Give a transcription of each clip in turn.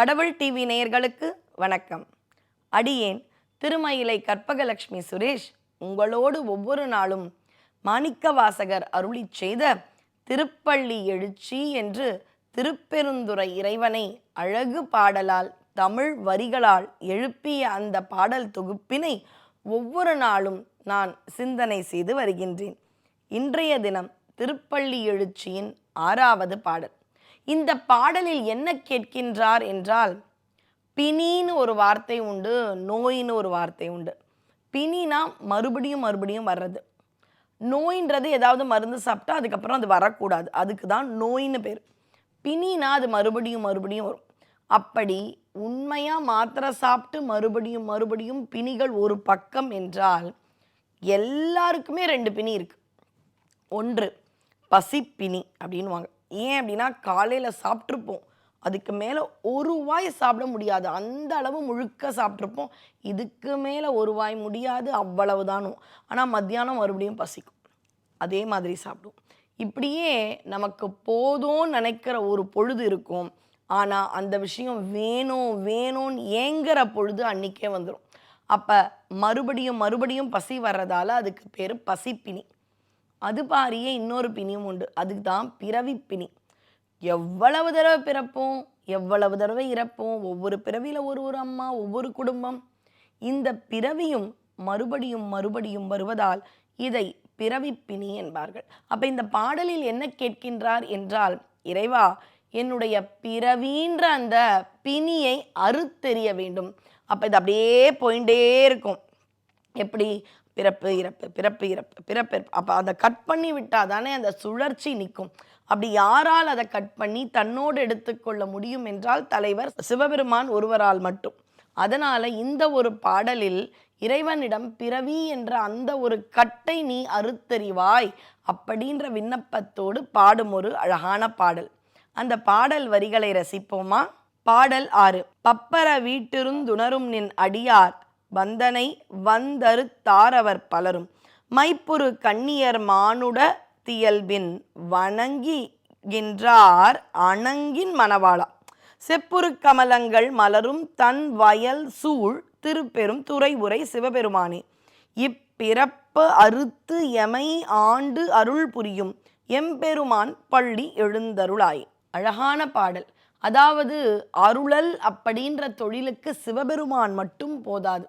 கடவுள் டிவி நேயர்களுக்கு வணக்கம். அடியேன் திருமயிலை கற்பகலட்சுமி சுரேஷ் உங்களோடு ஒவ்வொரு நாளும் மாணிக்கவாசகர் அருளிச் செய்த திருப்பள்ளி எழுச்சி என்று திருப்பெருந்துறை இறைவனை அழகு பாடலால் தமிழ் வரிகளால் எழுப்பிய அந்த பாடல் தொகுப்பினை ஒவ்வொரு நாளும் நான் சிந்தனை செய்து வருகின்றேன். இன்றைய தினம் திருப்பள்ளி எழுச்சியின் ஆறாவது பாடல். இந்த பாடலில் என்ன கேட்கின்றார் என்றால் பிணின்னு ஒரு வார்த்தை உண்டு நோயின்னு ஒரு வார்த்தை உண்டு. பிணினா மறுபடியும் மறுபடியும் வர்றது. நோயின்றது ஏதாவது மருந்து சாப்பிட்டா அதுக்கப்புறம் அது வரக்கூடாது. அதுக்கு தான் நோயின்னு பேர். பிணினா அது மறுபடியும் மறுபடியும் வரும். அப்படி உண்மையாக மாத்திரை சாப்பிட்டு மறுபடியும் மறுபடியும் பிணிகள் ஒரு பக்கம் என்றால் எல்லாருக்குமே ரெண்டு பிணி இருக்குது ஒன்று பசிப்பிணி அப்படின்வாங்க ஏன் அப்படின்னா காலையில் சாப்பிட்ருப்போம் அதுக்கு மேலே ஒரு வாய் சாப்பிட முடியாது. அந்த அளவு முழுக்க சாப்பிட்ருப்போம் இதுக்கு மேலே ஒரு வாய் முடியாது அவ்வளவு தானும் ஆனால் மத்தியானம் மறுபடியும் பசிக்கும். அதே மாதிரி சாப்பிடுவோம். இப்படியே நமக்கு போதும்னு நினைக்கிற ஒரு பொழுது இருக்கும். ஆனால் அந்த விஷயம் வேணும் வேணும்னு ஏங்குற பொழுது அன்றைக்கே வந்துடும் அப்போ மறுபடியும் மறுபடியும் பசி வர்றதால அதுக்கு பேர் பசிப்பினி அது பாரிய இன்னொரு பிணியும் உண்டு. அதுக்கு தான் பிறவி பிணி. எவ்வளவு தடவை பிறப்போம் எவ்வளவு தடவை இறப்போம் ஒவ்வொரு பிறவியில் ஒரு ஒரு அம்மா ஒவ்வொரு குடும்பம். இந்த பிறவியும் மறுபடியும் மறுபடியும் வருவதால் இதை பிறவிப்பிணி என்பார்கள். அப்ப இந்த பாடலில் என்ன கேட்கின்றார் என்றால் இறைவா என்னுடைய பிறவின்ற அந்த பிணியை அறுத்தெறிய வேண்டும். அப்ப இது அப்படியே போயிட்டே இருக்கும். எப்படி? பிறப்பு இறப்பு பிறப்பு இறப்பு பிறப்பு இறப்பு. அப்போ அதை கட் பண்ணி விட்டால் தானே அந்த சுழற்சி நிற்கும் அப்படி யாரால் அதை கட் பண்ணி தன்னோடு எடுத்துக்கொள்ள முடியும் என்றால் தலைவர் சிவபெருமான் ஒருவரால் மட்டும். அதனால் இந்த ஒரு பாடலில் இறைவனிடம் பிறவி என்ற அந்த ஒரு கட்டை நீ அறுத்தறிவாய் அப்படின்ற விண்ணப்பத்தோடு பாடும் ஒரு அழகான பாடல். அந்த பாடல் வரிகளை ரசிப்போமா? பாடல் ஆறு. பப்பர வீட்டிருந்துணரும் நின் அடியார் வந்தனை வந்தரு தாரவர் பலரும். மைப்புரு கண்ணியர் மானுட தியல்பின் வணங்கிகின்றார் அணங்கின் மணவாளா. செப்புரு கமலங்கள் மலரும் தன் வயல் சூழ் திருப்பெரும் துறை உரை சிவபெருமானே. இப்பிறப்பு அறுத்து எமை ஆண்டு அருள் புரியும் எம்பெருமான் பள்ளி எழுந்தருளாய். அழகான பாடல். அதாவது அருளல் அப்படின்ற தொழிலுக்கு சிவபெருமான் மட்டும் போதாது.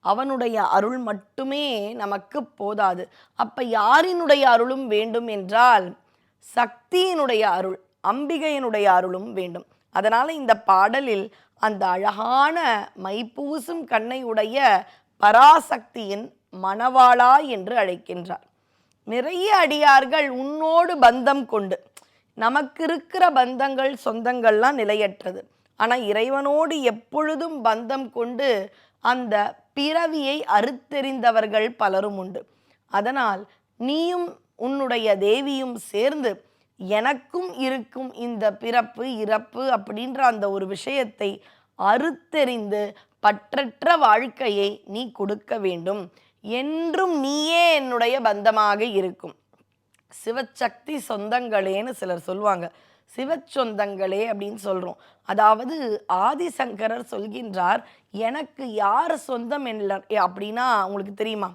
அவனுடைய அருள் மட்டுமே நமக்கு போதாது. அப்ப யாரினுடைய அருளும் வேண்டும் என்றால் சக்தியினுடைய அருள் அம்பிகையினுடைய அருளும் வேண்டும். அதனால இந்த பாடலில் அந்த அழகான மைப்பூசும் கண்ணை உடைய பராசக்தியின் மணவாளா என்று அழைக்கின்றார். நிறைய அடியார்கள் உன்னோடு பந்தம் கொண்டு நமக்கு இருக்கிற பந்தங்கள் சொந்தங்கள்லாம் நிலையற்றது. ஆனால் இறைவனோடு எப்பொழுதும் பந்தம் கொண்டு அந்த பிறவியை அறுத்தெறிந்தவர்கள் பலரும் உண்டு. அதனால் நீயும் உன்னுடைய தேவியும் சேர்ந்து எனக்கும் இருக்கும் இந்த பிறப்பு இறப்பு அப்படின்ற அந்த ஒரு விஷயத்தை அறுத்தெறிந்து பற்றற்ற வாழ்க்கையை நீ கொடுக்க வேண்டும். என்றும் நீயே என்னுடைய பந்தமாக இருக்கும். சிவசக்தி சொந்தங்களேன்னு சிலர் சொல்லுவாங்க சிவச்சொந்தங்களே அப்படின்னு சொல்கிறோம் அதாவது ஆதிசங்கரர் சொல்கின்றார் எனக்கு யார் சொந்தம் என்ன அப்படின்னா உங்களுக்கு தெரியுமா?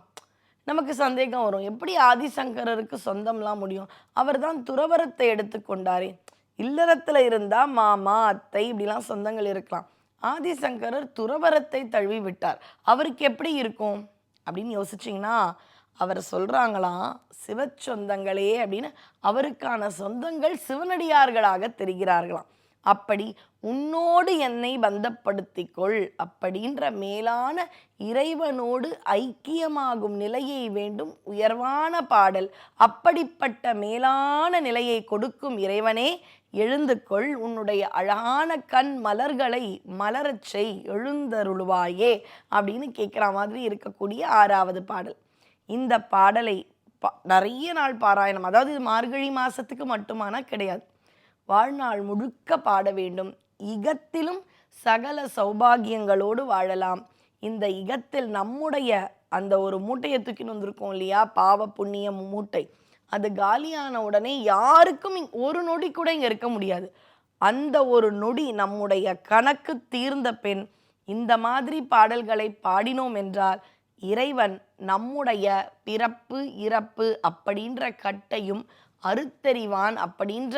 நமக்கு சந்தேகம் வரும். எப்படி ஆதிசங்கரருக்கு சொந்தம்லாம் முடியும்? அவர் தான் துறவரத்தை எடுத்துக்கொண்டாரே இல்லறத்தில் இருந்தால் மாமா அத்தை இப்படிலாம் சொந்தங்கள் இருக்கலாம். ஆதிசங்கரர் துறவரத்தை தழுவி விட்டார். அவருக்கு எப்படி இருக்கும்? அப்படின்னு யோசிச்சிங்கன்னா அவர் சொல்கிறாங்களாம் சிவச்சொந்தங்களே அப்படின்னு அவருக்கான சொந்தங்கள் சிவனடியார்களாக தெரிகிறார்களாம். அப்படி உன்னோடு என்னை பந்தப்படுத்திக்கொள் அப்படின்ற மேலான இறைவனோடு ஐக்கியமாகும் நிலையை வேண்டும் உயர்வான பாடல். அப்படிப்பட்ட மேலான நிலையை கொடுக்கும் இறைவனே எழுந்து கொள் உன்னுடைய அழகான கண் மலர்களை மலரச் செய் எழுந்தருளுவாயே அப்படின்னு கேட்குற மாதிரி இருக்கக்கூடிய ஆறாவது பாடல். இந்த பாடலை ப- நிறைய நாள் பாராயணம் அதாவது இது மார்கழி மாதத்துக்கு மட்டுமானா கிடையாது. வாழ்நாள் முழுக்க பாட வேண்டும். இகத்திலும் சகல சௌபாகியங்களோடு வாழலாம். இந்த இகத்தில் நம்முடைய அந்த ஒரு மூட்டையை தூக்கின்னு வந்திருக்கோம் இல்லையா? பாவ புண்ணிய மூட்டை. அது காலியான உடனே யாருக்கும் ஒரு நொடி கூட இங்கே இருக்க முடியாது. அந்த ஒரு நொடி நம்முடைய கணக்கு தீர்ந்த பெண் இந்த மாதிரி பாடல்களை பாடினோம் என்றால் இறைவன் நம்முடைய பிறப்பு இறப்பு அப்படின்ற கட்டையும் அறுத்தறிவான் அப்படின்ற